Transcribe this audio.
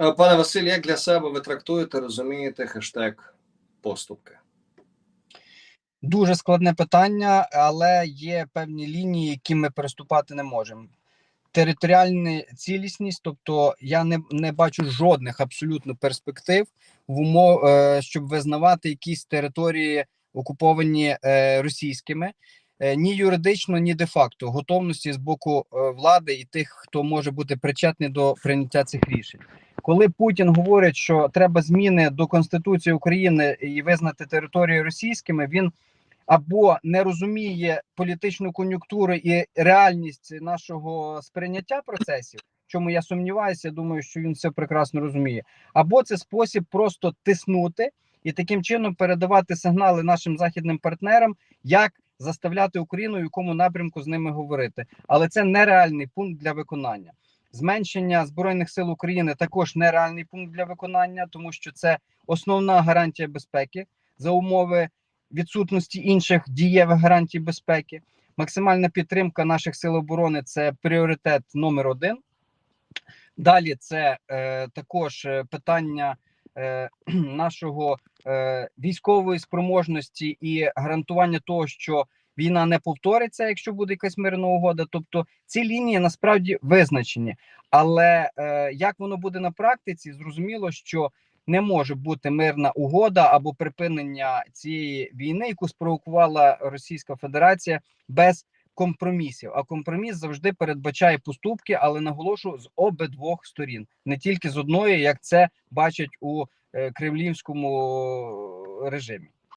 Е, Пане Василь, як для себе ви трактуєте, розумієте хештег поступки? Дуже складне питання, але є певні лінії, які ми переступати не можемо. Територіальна цілісність, тобто я не, не бачу жодних абсолютно перспектив в умов, е, щоб визнавати якісь території окуповані е, російськими, ні юридично, ні де-факто готовності з боку е, влади і тих, хто може бути причетний до прийняття цих рішень. Коли Путін говорить, що треба зміни до Конституції України і визнати території російськими, він або не розуміє політичну кон'юнктуру і реальність нашого сприйняття процесів, чому я сумніваюся, думаю, що він все прекрасно розуміє, або це спосіб просто тиснути і таким чином передавати сигнали нашим західним партнерам, як заставляти Україну, в якому напрямку з ними говорити. Але це нереальний пункт для виконання. Зменшення збройних сил України також нереальний пункт для виконання, тому що це основна гарантія безпеки за умови відсутності інших дієвих гарантій безпеки. Максимальна підтримка наших сил оборони це пріоритет номер один. Далі це е, також е, питання е, нашого військової спроможності і гарантування того, що війна не повториться, якщо буде якась мирна угода. Тобто ці лінії насправді визначені. Але е, як воно буде на практиці, зрозуміло, що не може бути мирна угода або припинення цієї війни, яку спровокувала Російська Федерація без компромісів. А компроміс завжди передбачає поступки, але наголошу з обидвох сторін, не тільки з одної, як це бачать у е, кремлівському режимі.